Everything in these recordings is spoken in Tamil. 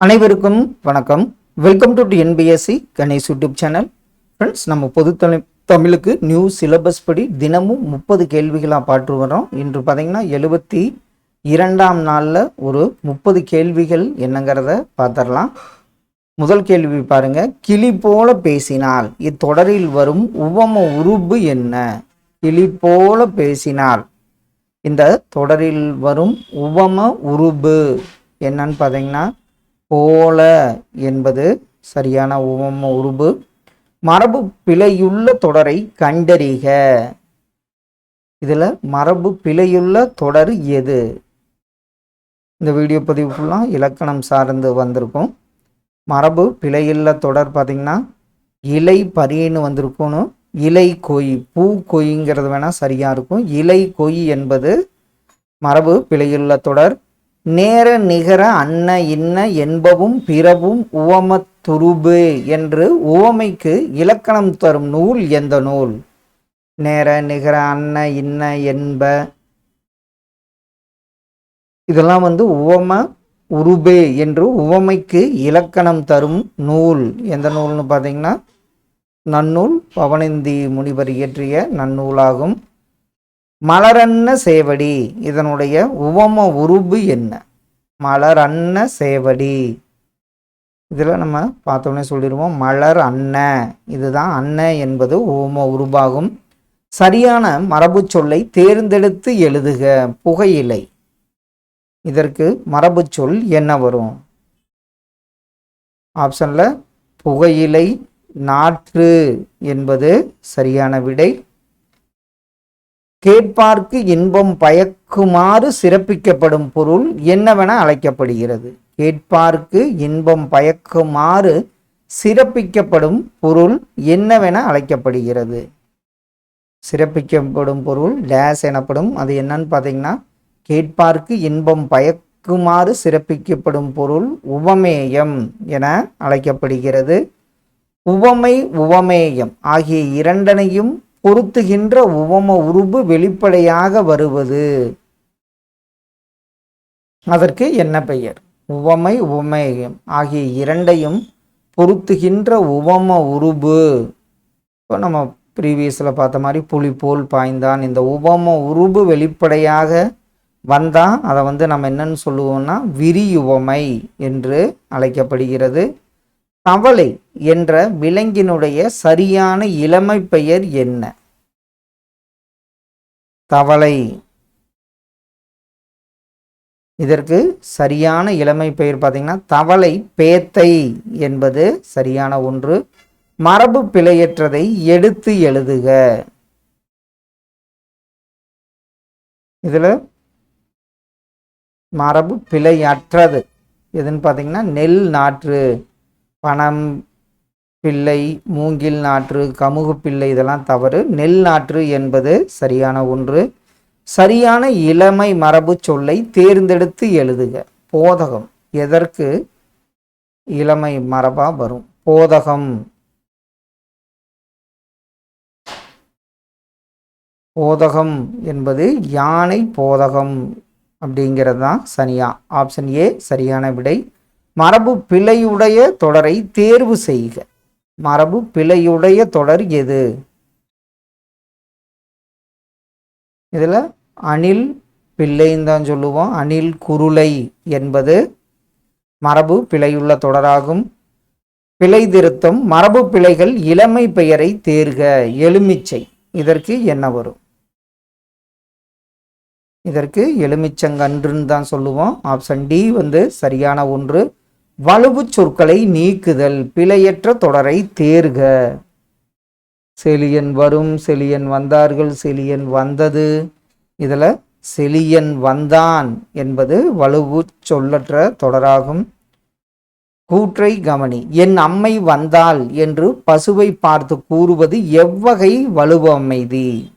அனைவருக்கும் வணக்கம். Welcome to NPSC Ganesh YouTube channel friends நம்ம பொது தமிழுக்கு நியூ சிலபஸ் படி தினமும் முப்பது கேள்விகளாக பாட்டு வரோம் இன்று பார்த்தீங்கன்னா எழுபத்தி இரண்டாம் நாளில் ஒரு முப்பது கேள்விகள் என்னங்கிறத பார்த்துடலாம் முதல் கேள்வி பாருங்க. கிளி போல பேசினால் இத்தொடரில் வரும் உவம உருபு என்ன? கிளி போல பேசினால் இந்த தொடரில் வரும் உவம உருபு என்னன்னு பார்த்தீங்கன்னா போல என்பது சரியான உவம உருபு மரபு பிழையுள்ள தொடரை கண்டறிக. இதில் மரபு பிழையுள்ள தொடர் எது? இந்த வீடியோ பதிவு ஃபுல்லாக இலக்கணம் சார்ந்து வந்திருக்கும். மரபு பிழையுள்ள தொடர் பார்த்திங்கன்னா இலை பரின்னு வந்திருக்கணும் இலை கொய் பூ கொய்ங்கிறது வேணால் சரியாக இருக்கும். இலை கொய் என்பது மரபு பிழையுள்ள தொடர். நேர நிகர அன்ன இன்ன என்பவும் பிறவும் உவமத்துருபு என்று உவமைக்கு இலக்கணம் தரும் நூல் எந்த நூல்? நேர நிகர அன்ன இன்ன என்ப. இதெல்லாம் வந்து உவம உருபே என்று உவமைக்கு இலக்கணம் தரும் நூல். எந்த நூல்னு பார்த்தீங்கன்னா நன்னூல் பவனந்தி முனிவர் இயற்றிய நன்னூலாகும். மலரன்ன சேவடி. இதனுடைய உவம உருபு என்ன? மலர் அன்ன சேவடி. இதில் நம்ம பார்த்தோன்னே சொல்லிடுவோம் மலர் அன்ன. இதுதான் அன்ன என்பது உவம உருபாகும். சரியான மரபு சொல்லை தேர்ந்தெடுத்து எழுதுக புகையிலை. இதற்கு மரபு சொல் என்ன வரும்? ஆப்ஷனில் புகையிலை நாற்று என்பது சரியான விடை. கேட்பார்க்கு இன்பம் பயக்குமாறு சிறப்பிக்கப்படும் பொருள் என்னவென அழைக்கப்படுகிறது. கேட்பார்க்கு இன்பம் பயக்குமாறு சிறப்பிக்கப்படும் பொருள் என்னவென அழைக்கப்படுகிறது. சிறப்பிக்கப்படும் பொருள் டேஸ் எனப்படும். அது என்னன்னு பார்த்தீங்கன்னா கேட்பார்க்கு இன்பம் பயக்குமாறு சிறப்பிக்கப்படும் பொருள் உவமேயம் என அழைக்கப்படுகிறது. உவமை உவமேயம் ஆகிய இரண்டனையும் பொருத்துகின்ற உவம உருபு வெளிப்படையாக வருவது. அதற்கு என்ன பெயர்? உவமை உவமேயம் ஆகிய இரண்டையும் பொருத்துகின்ற உவம உருபு. இப்போ நம்ம ப்ரீவியஸில் பார்த்த மாதிரி புலி போல் பாய்ந்தான். இந்த உவம உருபு வெளிப்படையாக வந்தால் அதை வந்து நம்ம என்னன்னு சொல்லுவோம்னா விரியுவமை என்று அழைக்கப்படுகிறது. தவளை என்ற விலங்கினுடைய சரியான இளமை பெயர் என்ன? தவளை. இதற்கு சரியான இளமை பெயர் பார்த்தீங்கன்னா தவளை பேத்தை என்பது சரியான ஒன்று. மரபு பிழையற்றதை எடுத்து எழுதுக. இதில் மரபு பிழையற்றது. எதுன்னு பார்த்தீங்கன்னா நெல் நாற்று. பணம் பிள்ளை மூங்கில் நாற்று கமுகு பிள்ளை இதெல்லாம் தவறு. நெல் நாற்று என்பது சரியான ஒன்று. சரியான இளமை மரபு சொல்லை தேர்ந்தெடுத்து எழுதுக. போதகம். எதற்கு? இளமை மரபா வரும். போதகம். போதகம் என்பது யானை போதகம் அப்படிங்கிறது தான் சனியா ஆப்ஷன் ஏ சரியான விடை. மரபு பிழையுடைய தொடரை தேர்வு செய்க. மரபு பிழையுடைய தொடர் எது? இதில் அணில் பிள்ளைன்னு தான் சொல்லுவோம். அணில் குருளை என்பது மரபு பிழையுள்ள தொடராகும். பிழை திருத்தம் மரபு பிழைகள் இளமை பெயரை தேர்க. எலுமிச்சை இதற்கு என்ன வரும்? இதற்கு எலுமிச்சங்கன்றுன்னு தான் சொல்லுவோம். ஆப்ஷன் டி வந்து சரியான ஒன்று. வலுவு சொற்களை நீக்குதல் பிழையற்ற தொடரை தேர்க. செலியன் வரும் செலியன் வந்தார்கள் செலியன் வந்தது. இதில் செலியன் வந்தான் என்பது வலுவு சொல்லற்ற தொடராகும். கூற்றை கவனி. என் அம்மை வந்தாள் என்று பசுவை பார்த்து கூறுவது எவ்வகை வலுவு அமைதி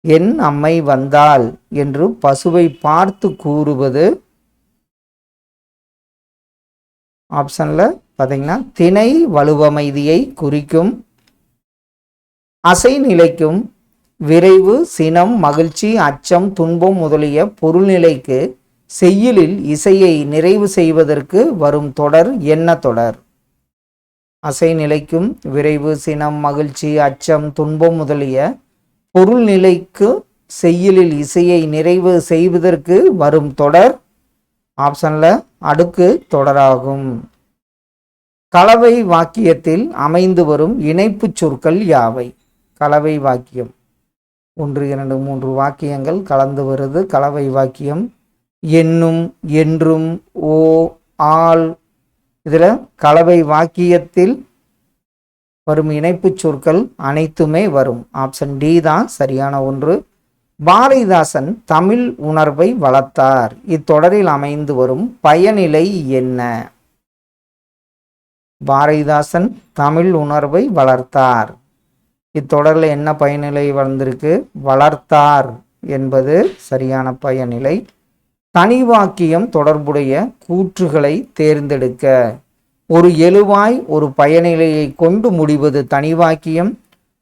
என் அம்மை வந்தாள் என்று பசுவை பார்த்து கூறுவது ஆப்ஷனில் பார்த்தீங்கன்னா திணை வலுவமைதியை குறிக்கும் அசை நிலைக்கும் விரைவு சினம் மகிழ்ச்சி அச்சம் துன்பம் முதலிய பொருள்நிலைக்கு செய்யுளில் இசையை நிறைவு செய்வதற்கு வரும் தொடர் என்ன தொடர்? அசை நிலைக்கும் விரைவு சினம் மகிழ்ச்சி அச்சம் துன்பம் முதலிய பொருள்நிலைக்கு செய்யுளில் இசையை நிறைவு செய்வதற்கு வரும் தொடர் ஆப்ஷனில் அடுக்கு தொடராகும். கலவை வாக்கியத்தில் அமைந்து வரும் இணைப்புச் சொற்கள் யாவை? கலவை வாக்கியம். ஒன்று இரண்டு மூன்று வாக்கியங்கள் கலந்து வருது. கலவை வாக்கியம். என்னும் என்றும் ஓ ஆள். இதில் கலவை வாக்கியத்தில் வரும் இணைப்புச் சொற்கள் அனைத்துமே வரும். ஆப்ஷன் டி தான் சரியான ஒன்று. பாரதிதாசன் தமிழ் உணர்வை வளர்த்தார். இத்தொடரில் அமைந்து வரும் பயனிலை என்ன? பாரதிதாசன் தமிழ் உணர்வை வளர்த்தார். இத்தொடரில் என்ன பயனிலை வளர்ந்திருக்கு? வளர்த்தார் என்பது சரியான பயனிலை. தனி வாக்கியம் தொடர்புடைய கூற்றுகளை தேர்ந்தெடுக்க. ஒரு எழுவாய் ஒரு பயனிலையை கொண்டு முடிவது தனி வாக்கியம்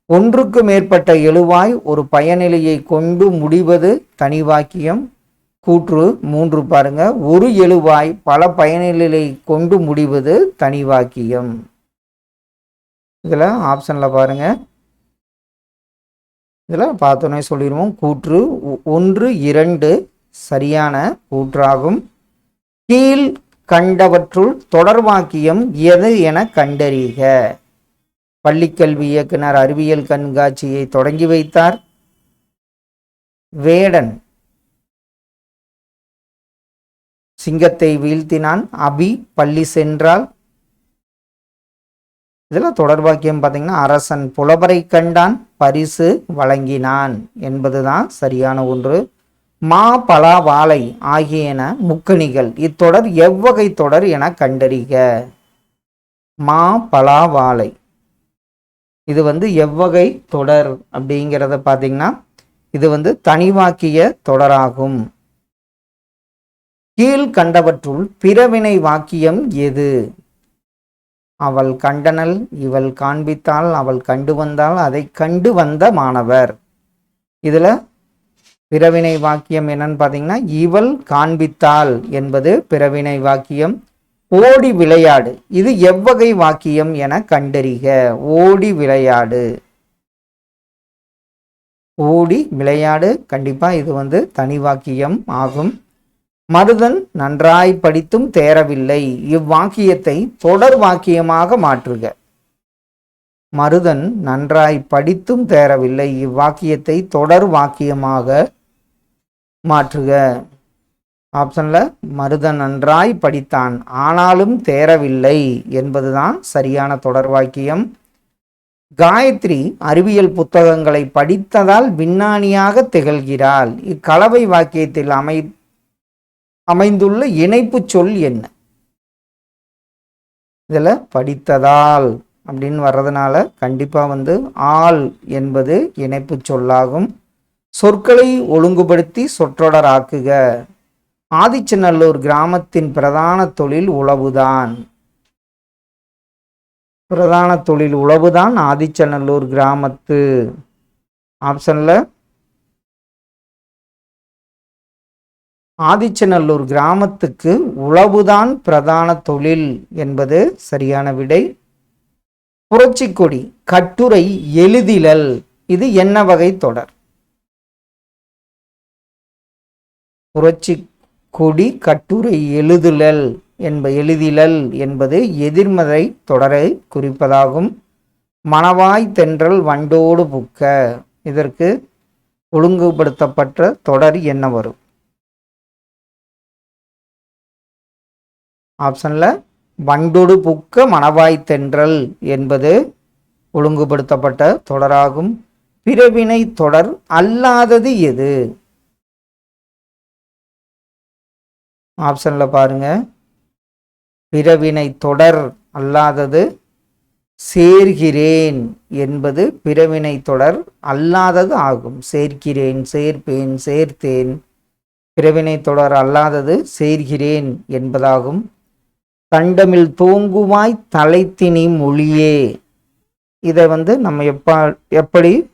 ஒன்றுக்கு மேற்பட்ட எழுவாய் ஒரு பயனிலையை கொண்டு முடிவது தனி வாக்கியம் கூற்று மூன்று பாருங்க. ஒரு எழுவாய் பல பயனிலையை கொண்டு முடிவது தனி வாக்கியம் இதில் ஆப்ஷனில் பாருங்க. இதில் பார்த்தோன்னே சொல்லிடுவோம். கூற்று ஒ- ஒன்று இரண்டு சரியான கூற்றாகும். கீழ் கண்டவற்றுள் தொடர்வாக்கியம் எது என கண்டறிக. பள்ளிக்கல்வி இயக்குனர் அறிவியல் கண்காட்சியை தொடங்கி வைத்தார். வேடன் சிங்கத்தை வீழ்த்தினான். அபி பள்ளி சென்றால் இதில் தொடர்வாக்கியம் பார்த்தீங்கன்னா அரசன் புலவரை கண்டான் பரிசு வழங்கினான் என்பதுதான் சரியான ஒன்று. மா பலா வாழை ஆகியன முக்கணிகள். இத்தொடர் எவ்வகை தொடர் என கண்டறிக. மா பலா வாழை. இது வந்து எவ்வகை தொடர் அப்படிங்கிறத பார்த்தீங்கன்னா இது வந்து தனிவாக்கிய தொடராகும். கீழ் கண்டவற்றுள் பிறவினை வாக்கியம் எது? அவள் கண்டனல் இவள் காண்பித்தாள் அவள் கண்டு வந்தால் அதை கண்டு வந்த மாணவர். இதுல பிறவினை வாக்கியம் என்னன்னு பார்த்தீங்கன்னா இவள் காண்பித்தாள் என்பது பிறவினை வாக்கியம் ஓடி விளையாடு. இது எவ்வகை வாக்கியம் என கண்டறிக. ஓடி விளையாடு. ஓடி விளையாடு. கண்டிப்பா இது வந்து தனி வாக்கியம் ஆகும். மருதன் நன்றாய் படித்தும் தேரவில்லை இவ்வாக்கியத்தை தொடர் வாக்கியமாக மாற்றுக. மருதன் நன்றாய் படித்தும் தேரவில்லை இவ்வாக்கியத்தை தொடர் வாக்கியமாக மாற்றுக. ஆப்ஷனில் மருதன் நன்றாய் படித்தான் ஆனாலும் தேரவில்லை என்பதுதான் சரியான தொடர் வாக்கியம். காயத்ரி அறிவியல் புத்தகங்களை படித்ததால் விஞ்ஞானியாக திகழ்கிறாள். இக்கலவை வாக்கியத்தில் அமை அமைந்துள்ள இணைப்புச் சொல் என்ன? இதில் படித்ததால் அப்படின்னு வர்றதுனால கண்டிப்பாக வந்து ஆள் என்பது இணைப்புச் சொல்லாகும். சொற்களை ஒழுங்குபடுத்தி சொற்றொடராக்குக ஆதிச்சநல்லூர் கிராமத்தின் பிரதான தொழில் உழவுதான். பிரதான தொழில் உழவுதான் ஆதிச்சநல்லூர் கிராமத்து ஆப்ஷன்ல. ஆதிச்சநல்லூர் கிராமத்துக்கு உழவுதான் பிரதான தொழில் என்பது சரியான விடை. புரட்சிக்கொடி கட்டுரை எழுதிலல் இது என்ன வகை தொடர்? புரட்சி கொடி கட்டுரை எழுதுலல் என்ப எழுதிலல் என்பது எதிர்மறை தொடரை குறிப்பதாகும். மணவாய் தென்றல் வண்டோடு புக்க. இதற்கு ஒழுங்குபடுத்தப்பட்ட தொடர் என்ன வரும்? ஆப்ஷனில் வண்டொடு புக்க மணவாய் தென்றல் என்பது ஒழுங்குபடுத்தப்பட்ட தொடராகும். பிறவினை தொடர் அல்லாதது எது? ஆப்ஷனில் பாருங்கள் பிறவினை தொடர் அல்லாதது சேர்கிறேன் என்பது பிறவினை தொடர் அல்லாதது ஆகும். சேர்க்கிறேன் சேர்ப்பேன் சேர்த்தேன். பிறவினை தொடர் அல்லாதது சேர்கிறேன் என்பதாகும். தண்டமில் தூங்குவாய் தலைத்தினி மொழியே. இதை வந்து நம்ம எப்ப எப்படி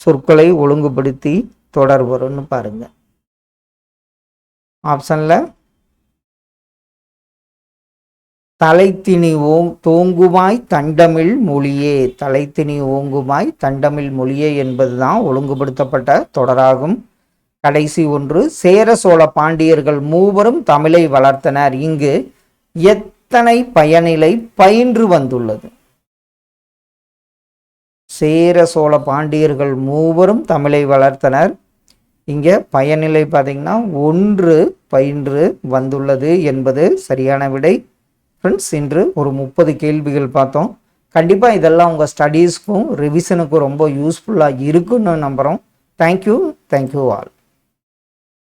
சொற்களை ஒழுங்குபடுத்தி தொடர் வரும்னு ஆப்ஷனில் தலைத்திணி ஓங் தோங்குமாய் தண்டமிழ் மொழியே. தலைத்திணி ஓங்குமாய் தண்டமிழ் மொழியே என்பதுதான் ஒழுங்குபடுத்தப்பட்ட தொடராகும். கடைசி ஒன்று சேர சோழ பாண்டியர்கள் மூவரும் தமிழை வளர்த்தனர். இங்கு எத்தனை பயனிலை பயின்று வந்துள்ளது? சேர சோழ பாண்டியர்கள் மூவரும் தமிழை வளர்த்தனர். இங்கே பயனிலை பார்த்தீங்கன்னா ஒன்று பயின்று வந்துள்ளது என்பது சரியான விடை. ஃப்ரெண்ட்ஸ் இன்று ஒரு முப்பது கேள்விகள் பார்த்தோம். கண்டிப்பாக இதெல்லாம் உங்கள் ஸ்டடீஸ்க்கும் ரிவிஷனுக்கும் ரொம்ப யூஸ்ஃபுல்லாக இருக்குன்னு நம்புகிறோம் தேங்க்யூ தேங்க்யூ ஆல்